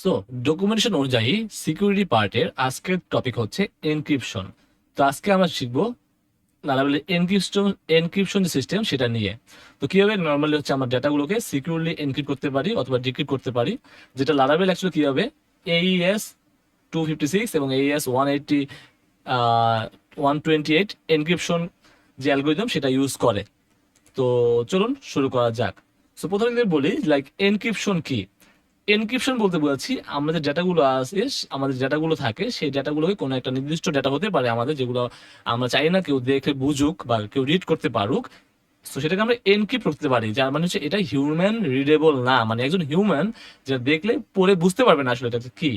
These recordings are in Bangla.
সো ডকুমেন্টেশন অনুযায়ী সিকিউরিটি পার্টের আজকের টপিক হচ্ছে এনক্রিপশন তো আজকে আমরা শিখব লারাবেলের এনক্রিপশন এনক্রিপশন যে সিস্টেম সেটা নিয়ে। তো কীভাবে নর্মালি হচ্ছে আমরা ডেটাগুলোকে সিকিউরলি এনক্রিপ্ট করতে পারি অথবা ডিক্রিপ্ট করতে পারি, যেটা লারাবেল অ্যাকচুয়ালি কীভাবে? এইএস টু ফিফটি সিক্স এবং AES one eighty one twenty eight encryption যে অ্যালগোরিদম সেটা ইউজ করে। তো চলুন শুরু করা যাক। সো প্রথমে বলি লাইক এনক্রিপশন কি? এনক্রিপশন বলতে বলছি, আমরা যে ডেটাগুলো আছে, আমাদের ডেটাগুলো থাকে, সেই ডেটাগুলোকে কোনো একটা নির্দিষ্ট ডেটা হতে পারে আমাদের যেগুলো আমরা চাই না কেউ দেখে বুঝুক বা কেউ রিড করতে পারুক। তো সেটাকে আমরা এনক্রিপ্ট করতে পারি, যার মানে হচ্ছে এটা হিউম্যান রিডেবল না মানে একজন হিউম্যান যেটা দেখলে পড়ে বুঝতে পারবে না আসলে এটা কি।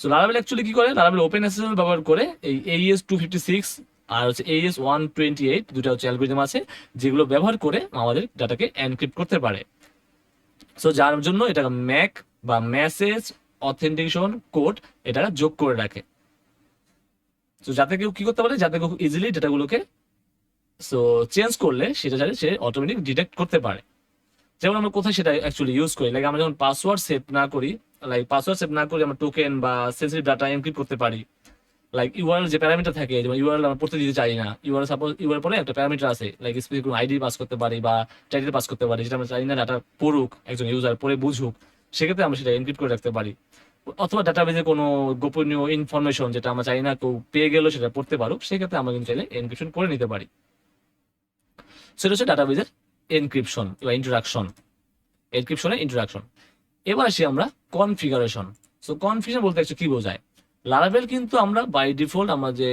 সো লারাবেল অ্যাকচুয়ালি কি করে? লারাবেল ওপেন এসএসএল ব্যবহার করে এই এইএস টু ফিফটি সিক্স আর হচ্ছে এইএস ওয়ান টোয়েন্টি এইট দুটা হচ্ছে অ্যালগোরিদম আছে, যেগুলো ব্যবহার করে আমাদের ডাটাকে এনক্রিপ্ট করতে পারে। সো যার জন্য এটা ম্যাক বা মেসেজ অথেন্টিকেশন কোড এটা যোগ করে রাখে। তো যাতে কেউ কি করতে পারে, যাতে কেউ ইজিলি ডেটাগুলোকে সো চেঞ্জ করলে সেটা যাতে সে অটোমেটিক ডিটেক্ট করতে পারে। যেমন আমরা কোথায় সেটা অ্যাকচুয়ালি ইউজ করি লাইক আমরা যখন পাসওয়ার্ড সেভ না করি লাইক পাসওয়ার্ড সেভ না করে আমরা টোকেন বা সেন্সিটিভ ডাটা এনক্রিপ্ট করতে পারি। লাইক ইউআরএল যে প্যারামিটার থাকে, যেমন ইউআরএল আমরা পড়তে দিতে চাই না ইউআরএল সাপোজ ইউআরএল পরে একটা প্যারামিটার আছে লাইক স্পেসিফিক কোনো আইডি পাস করতে পারি বা টাইটেল পাস করতে পারি, যেটা আমরা চাই না ডাটা পড়ুক, একজন ইউজার পড়ে বুঝুক। সেক্ষেত্রে আমরা সেটা এনক্রিপ্ট করে রাখতে পারি। অথবা ডাটাবেজে কোনো গোপনীয় ইনফরমেশন যেটা আমরা চাই না, কেউ পেয়ে গেলেও সেটা পড়তে পারুক, সেক্ষেত্রে আমরা কিন্তু চাইলে এনক্রিপশন করে নিতে পারি। সেটা হচ্ছে ডাটাবেজের এনক্রিপশন বা ইন্ট্রোডাকশন এনক্রিপশনের ইন্ট্রোডাকশন এবার আসি আমরা কনফিগারেশন সো কনফিগারেশন বলতে একটু কি বোঝায়? লারাবেল কিন্তু আমরা বাই ডিফল্ট আমরা যে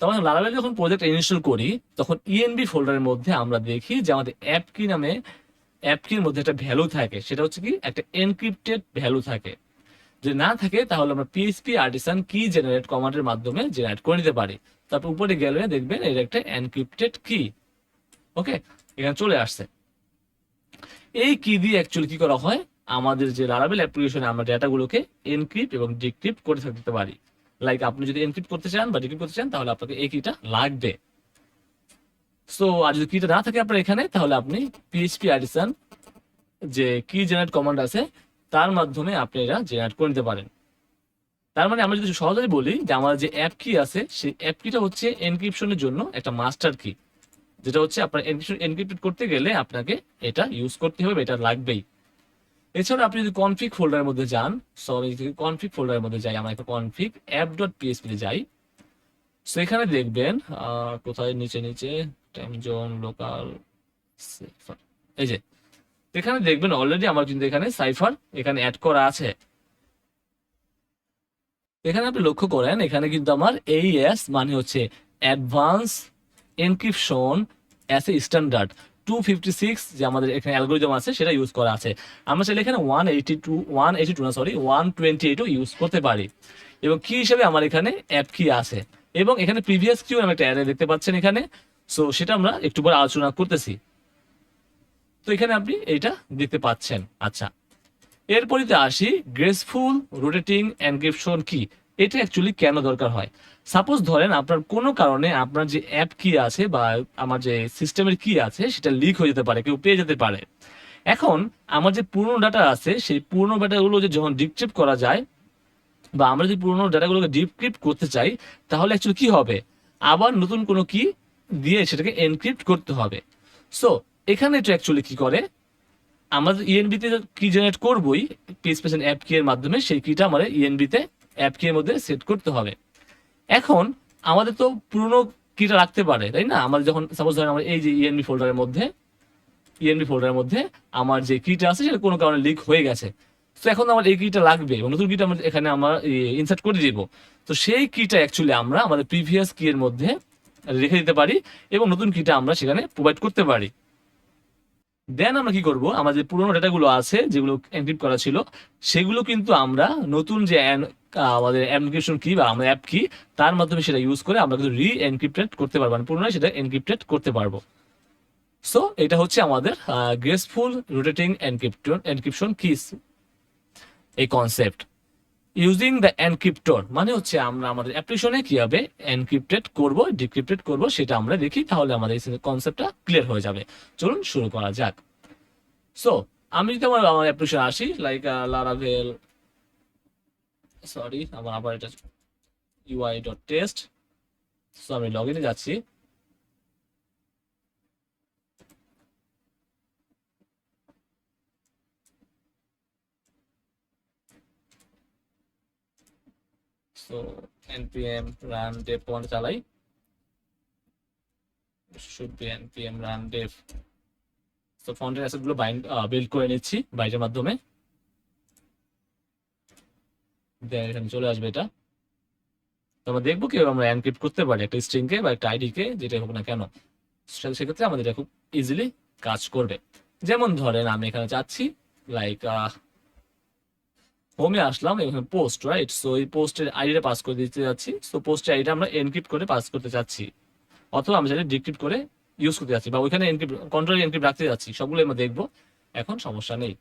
তখন লারাবেল যখন প্রজেক্ট ইনস্টল করি, তখন ইএনবি ফোল্ডারের মধ্যে আমরা দেখি যে আমাদের অ্যাপ কি নামে অ্যাপ কির মধ্যে একটা ভ্যালু থাকে, সেটা হচ্ছে কি, একটা এনক্রিপ্টেড ভ্যালু থাকে। যদি না থাকে, তাহলে আমরা পিএসপি আর্টিসান কি জেনারেট কমান্ডের মাধ্যমে জেনারেট করে নিতে পারি। তারপর উপরে গেলে দেখবেন এর একটা এনক্রিপ্টেড কি ওকে এখানে চলে আসছে। এই কি দিয়ে অ্যাকচুয়ালি কি করা হয়? আমাদের যে লারাবেল অ্যাপ্লিকেশনে আমরা ডেটাগুলোকে এনক্রিপ্ট এবং ডিক্রিপ্ট করে থাকতে পারি। লাইক আপনি যদি এনক্রিপ্ট করতে চান বা ডিক্রিপ্ট করতে চান, তাহলে আপনাকে এই কিটা লাগবে। সো আর যদি কিটা না থাকে আপনার এখানে, তাহলে আপনি পিএইচপি আর্টিসান যে কি জেনারেট কমান্ড আছে, তার মাধ্যমে আপনি এটা জেনারেট করে নিতে পারেন। তার মানে আমরা যদি সহজে বলি যে আমার যে অ্যাপ কি আছে, সেই অ্যাপ কিটা হচ্ছে এনক্রিপশনের জন্য একটা মাস্টার কি যেটা হচ্ছে আপনার এনক্রিপশন এনক্রিপ্টেড করতে গেলে আপনাকে এটা ইউজ করতে হবে, এটা লাগবেই। এছাড়া আপনি যদি কনফিগ ফোল্ডারের মধ্যে যান সো আমি যদি কনফিগ ফোল্ডারের মধ্যে যাই, আমরা একটা কনফিগ অ্যাপ ডট পিএসপি তে যাই। সো এখানে দেখবেন কোথায়? নিচে নিচে। টাইম জোন লোকাল এই যে, এখানে দেখবেন অলরেডি আমার কিন্তু এখানে সাইফার এখানে অ্যাড করা আছে। এখানে আপনি লক্ষ্য করেন, এখানে কিন্তু আমার এইএস মানে হচ্ছে advance encryption as a standard two fifty six যে আমাদের এখানে অ্যালগোরিদম আছে, সেটা ইউজ করা আছে। আমরা চাইলে এখানে one eighty two one eighty two না সরি ওয়ান টোয়েন্টি এইটও ইউজ করতে পারি। এবং কি হিসেবে আমার এখানে অ্যাপ কি আছে? এবং এখানে প্রিভিয়াস কিউ আমি একটা অ্যারে দেখতে পাচ্ছেন এখানে। সো সেটা আমরা একটু পরে আলোচনা করতেছি। তো এখানে আপনি এটা দেখতে পাচ্ছেন। আচ্ছা। এরপরিতে আসি গ্রেসফুল রোটেটিং এনক্রিপশন কি এটা অ্যাকচুয়ালি কেন দরকার হয়? সাপোজ ধরেন আপনার কোনো কারণে আপনার যে অ্যাপ কি আছে বা আমার যে সিস্টেমের কি আছে, সেটা লিক হয়ে যেতে পারে, কেউ পেয়ে যেতে পারে। এখন আমার যে পুরনো ডাটা আছে, সেই পুরনো ডাটাগুলো যে যখন ডিক্রিপ্ট করা যায়, বা আমরা যদি পুরনো ডাটাগুলোকে ডিক্রিপ্ট করতে চাই, তাহলে অ্যাকচুয়ালি কি হবে? আবার নতুন কোনো কি দিয়ে সেটাকে এনক্রিপ্ট করতে হবে। সো এখানে এটা অ্যাকচুয়ালি কি করে? আমাদের ইএনবি তে কি জেনারেট করবই? পিএস পেশন অ্যাপ কি এর মাধ্যমে সেই কিটা আমাদের ইএনবি তে অ্যাপ কি এর মধ্যে সেট করতে হবে। এখন, আমাদের তো পুরনো কিটা রাখতে পারে, তাই না? আমাদের যখন সাপোজ ধরেন আমার এই যে ইএনবি ফোল্ডারের মধ্যে ইএনবি ফোল্ডারের মধ্যে আমার যে কিটা আছে, সেটা কোনো কারণে লিক হয়ে গেছে। তো এখন আমার এই কিটা লাগবে এবং নতুন কিটা আমরা এখানে আমরা ইনসার্ট করে দিব। তো সেই কিটা অ্যাকচুয়ালি আমরা আমাদের প্রিভিয়াস কি এর মধ্যে রেখে দিতে পারি এবং নতুন কিটা আমরা সেখানে প্রোভাইড করতে পারি। দেন আমরা কি করব? আমাদের পুরোনো ডেটাগুলো আছে, যেগুলো এনক্রিপ্ট করা ছিল, সেগুলো কিন্তু আমরা নতুন যে আমাদের এনক্রিপশন কি বা আমাদের অ্যাপ কি তার মাধ্যমে সেটা ইউজ করে আমরা কিন্তু রি এনক্রিপ্টেড করতে পারব। মানে পুনরায় সেটা এনক্রিপ্টেড করতে পারব। সো এটা হচ্ছে আমাদের graceful rotating encryption encryption keys এই কনসেপ্ট ইউজিং দ্য এনক্রিপ্টর মানে হচ্ছে আমরা আমাদের অ্যাপ্লিকেশনে কীভাবে এনক্রিপ্টেড করব ডিক্রিপ্টেড করব, সেটা আমরা দেখি, তাহলে আমাদের এই কনসেপ্টটা ক্লিয়ার হয়ে যাবে। চলুন শুরু করা যাক। সো আমি যদি আমার আমার অ্যাপ্লিকেশন আসি লাইক লারাভেল সরি আমার আবার এটা ইউআই ডট টেস্ট সো আমি লগ ইনে যাচ্ছি। So npm run dev command চালাই। Should be npm run dev so ফন্টের অ্যাসেটগুলো বাইন্ড বিল্ড করে নিচ্ছি বাইটের মাধ্যমে। দেন এখানে চলে আসবে এটা। তো আমরা দেখব কীভাবে আমরা এনক্রিপ্ট করতে পারি একটা স্ট্রিং কে বা একটা আইডি কে যেটা হোক না কেন। সেক্ষেত্রে আমাদের এটা খুব ইজিলি কাজ করবে। যেমন ধরেন আমি এখানে চাচ্ছি লাইক হোমে আসলাম এখানে পোস্ট রাইট সো এই পোস্টের আইডিটা পাস করে দিতে যাচ্ছি। সো পোস্টের আইডিটা আমরা এনক্রিপ্ট করে পাস করতে চাচ্ছি অথবা আমরা চাইলে ডিক্রিপ্ট করে ইউজ করতে যাচ্ছি বা ওইখানে এনক্রিপ্ট কন্ট্রোল এনক্রিপ্ট রাখতে যাচ্ছি। সবগুলো আমরা দেখব। এখন সমস্যা নেই।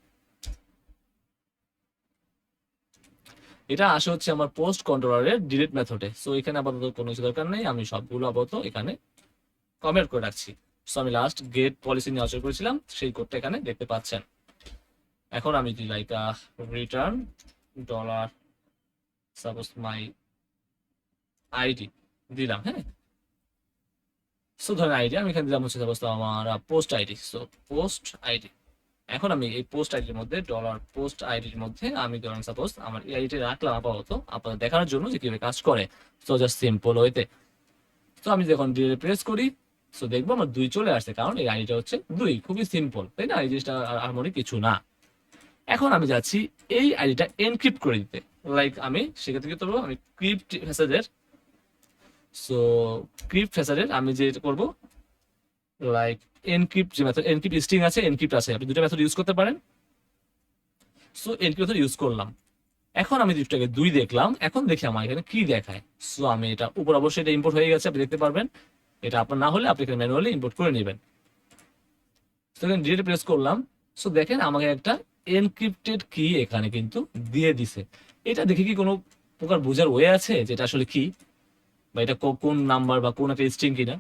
এটা আসে হচ্ছে আমার পোস্ট কন্ট্রোলারের ডিলিট মেথডে সো এখানে আপাতত কোনো কিছু দরকার নেই। আমি সবগুলো আপাতত এখানে কমেন্ট করে রাখছি। সো আমি লাস্ট গেট পলিসি নিয়ে আলোচনা করেছিলাম। সেই কোডটা এখানে দেখতে পাচ্ছেন। এখন আমি যদি like return dollar suppose my ID দিলাম হ্যাঁ? সো ধরেন আইডি আমি এখানে দিলাম হচ্ছে সাপোজ আমার post ID so post ID এখন আমি এই পোস্ট আইডির মধ্যে ডলার পোস্ট আইডির মধ্যে আমি ধরেন সাপোজ আমার এই আইডিটা রাখলাম আপাতত আপনাদের দেখানোর জন্য যে কীভাবে কাজ করে। সো জাস্ট সিম্পল ওয়েতে। তো আমি যখন ডিলে প্রেস করি সো দেখব আমার দুই চলে আসছে, কারণ এই আইডিটা হচ্ছে দুই, খুবই সিম্পল তাই না? এই জিনিসটা আর- আর মনে কিছু না। এখন আমি যাচ্ছি এই আইডিটা এনক্রিপ্ট করে দিতে। লাইক আমি সেক্ষেত্রে কি করব, আমি ক্রিপ্ট মেসেজের সো ক্রিপ্ট ফেসারের আমি যে করব লাইক এনক্রিপ্ট যে মেথড এনক্রিপ্ট স্ট্রিং আছে এনক্রিপ্ট আছে। আপনি দুটো মেথড ইউজ করতে পারেন। সো এনক্রিপ্ট মেথড ইউজ করলাম। এখন আমি দুটাকে দুই দেখলাম। এখন দেখি আমার এখানে কি দেখায়। সো আমি এটা উপর অবশ্যই এটা ইম্পোর্ট হয়ে গেছে, আপনি দেখতে পারবেন। এটা আপনার না হলে আপনি এখানে ম্যানুয়ালি ইম্পোর্ট করে নেবেন। তো এখানে ডিলিট প্রেস করলাম। সো দেখেন আমাকে একটা এনক্রিপ্টেড কি এখানে কিন্তু দিয়ে দিছে এটা দেখে কি কোনো প্রকার বোঝার ওয়ে আছে যেটা আসলে কি বা এটা কোন নাম্বার বা কোন একটা স্ট্রিং কিনা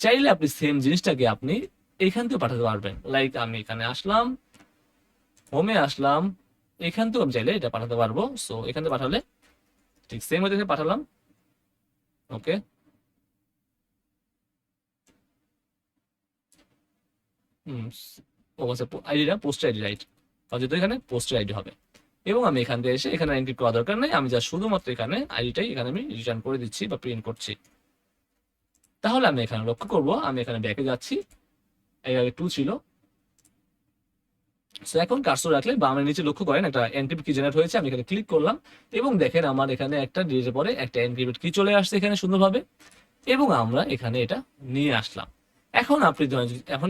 চাইলে আপনি সেম জিনিসটাকে আপনি এখান থেকে পাঠাতে পারবেন লাইক আমি এখানে আসলাম হোমে আসলাম এখান থেকেও আমি চাইলে এটা পাঠাতে পারব সো এখান থেকে পাঠালে ঠিক সেম ওয়ে পাঠালাম ওকে হুম ও আচ্ছা আইডিটা পোস্ট আইডি রাইট অযথা এখানে পোস্ট আইডি হবে। এবং আমি এখান থেকে এসে এখানে এন্ট্রি করা দরকার নেই, আমি যা শুধুমাত্র এখানে আইডিটাই এখানে আমি রিটার্ন করে দিচ্ছি বা প্রিন্ট করছি। তাহলে আমি এখানে লক্ষ্য করব, আমি এখানে ব্যাকে যাচ্ছি। এই আগে টু ছিল। সো এখন কার্সর রাখলে বা আমার নিচে লক্ষ্য করেন, একটা এনক্রিপ্ট কি জেনারেট হয়েছে, আমি এখানে ক্লিক করলাম। এবং দেখেন আমার এখানে একটা ডিলিটের পরে একটা এনক্রিপ্ট কি চলে আসছে এখানে সুন্দরভাবে। এবং আমরা এখানে এটা নিয়ে আসলাম। এখন আপনি এখন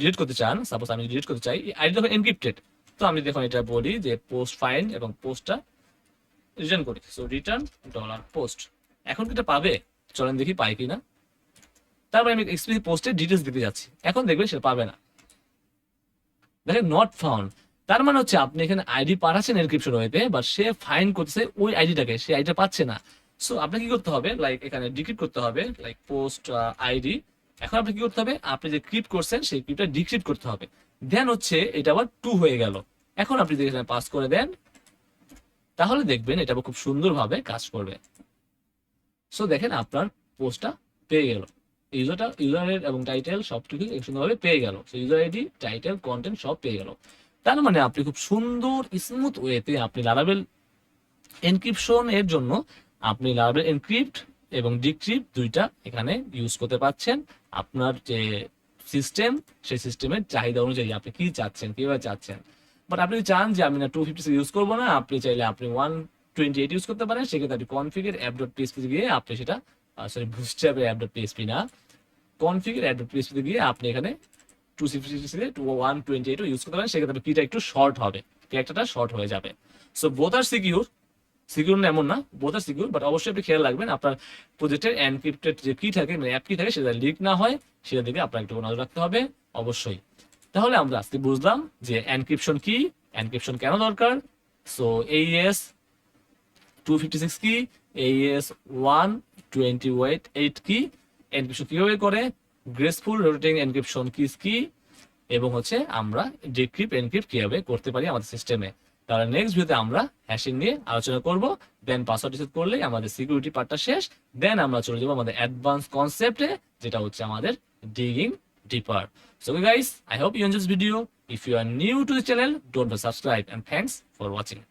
ডিলিট করতে চান সাপোজ আমি ডিলিট করতে চাই আইডি এনক্রিপ্টেড তো আমি দেখুন এটা বলি যে পোস্ট ফাইন্ড এবং পোস্টটা রিটার্ন করি। সো রিটার্ন ডলার পোস্ট এখন কি এটা পাবে? চলেন দেখি পাই কিনা। তারপরে আমি এক্সপ্রেস পোস্টের ডিটেলস দিতে যাচ্ছি। এখন দেখবেন সেটা পাবে না। দেখেন নট ফাউন্ড তার মানে হচ্ছে আপনি এখানে আইডি পাঠাচ্ছেন এনক্রিপশন হইতে বাট সে ফাইন করতেছে ওই আইডিটাকে সে আইডিটা পাচ্ছে না। সো আপনাকে কি করতে হবে? লাইক এখানে ডিক্রিপ্ট করতে হবে লাইক পোস্ট আইডি এখন আপনি কি করতে হবে? আপনি যে ক্রিপ্ট করছেন, সেই ক্রিপ্টটা ডিক্রিপ্ট করতে হবে। দেন হচ্ছে এটা আবার টু হয়ে গেল। এখন আপনি যদি এখানে পাস করে দেন, তাহলে দেখবেন এটা খুব সুন্দরভাবে কাজ করবে। সো দেখেন আপনার পোস্টটা পেয়ে গেল। ইউজারটা ইউজারের এবং টাইটেল সব কিছু সুন্দরভাবে পেয়ে গেল। ইউজার আইডি টাইটেল কন্টেন্ট সব পেয়ে গেল। তার মানে আপনি খুব সুন্দর স্মুথ ওয়েতে আপনি লারাবেল এনক্রিপশন এর জন্য আপনি লারাবেল এনক্রিপ্ট এবং ডিক্রিপ্ট দুইটা এখানে ইউজ করতে পারছেন। আপনার যে সিস্টেম সেই সিস্টেমের চাহিদা অনুযায়ী আপনি কি চাচ্ছেন, কীভাবে চাচ্ছেন? বাট আপনি চান যে আমি না টু ফিফটি ইউজ করব না, আপনি চাইলে আপনি ওয়ান টোয়েন্টি এইট ইউজ করতে পারেন। সেক্ষেত্রে আপনি কনফিগার অ্যাপ ডট পিএসপি গিয়ে আপনি সেটা sorry bootstrap app dot PSP না। কনফিগার অ্যাপ ডট পিএসপি গিয়ে আপনি এখানে two sixty two one twenty eight use করতে পারেন। সেক্ষেত্রে কিটা একটু শর্ট হবে। ক্যারেক্টারটা শর্ট হয়ে যাবে। সো বোথ আর সিকিউর সিকিউর না, এমন না। বোথ আর সিকিউর বাট অবশ্যই আপনি খেয়াল রাখবেন, আপনার প্রজেক্টের এনক্রিপ্টেড যে কি থাকে মানে অ্যাপ কি থাকে, সেটা লিক না হয়, সেটা দিকে আপনার একটু নজর রাখতে হবে, অবশ্যই। তাহলে আমরা আজকে বুঝলাম যে এনক্রিপশন কি এনক্রিপশন কেন দরকার? So AES two fifty six কি AES one twenty wait eight কি এনক্রিপশন কীভাবে করে? গ্রেসফুল রোটেটিং এনক্রিপশন কিস কি? এবং হচ্ছে আমরা ডিক্রিপ্ট এনক্রিপ্ট কীভাবে করতে পারি আমাদের সিস্টেমে তাহলে নেক্সট ভিডিওতে আমরা হ্যাশিং নিয়ে আলোচনা করব। দেন পাসওয়ার্ড রিসেট করলেই আমাদের সিকিউরিটি পার্টটা শেষ। দেন আমরা চলে যাব আমাদের অ্যাডভান্স কনসেপ্টে যেটা হচ্ছে আমাদের digging deeper so guys I hope you enjoy video if you are new to the channel don't subscribe and thanks for watching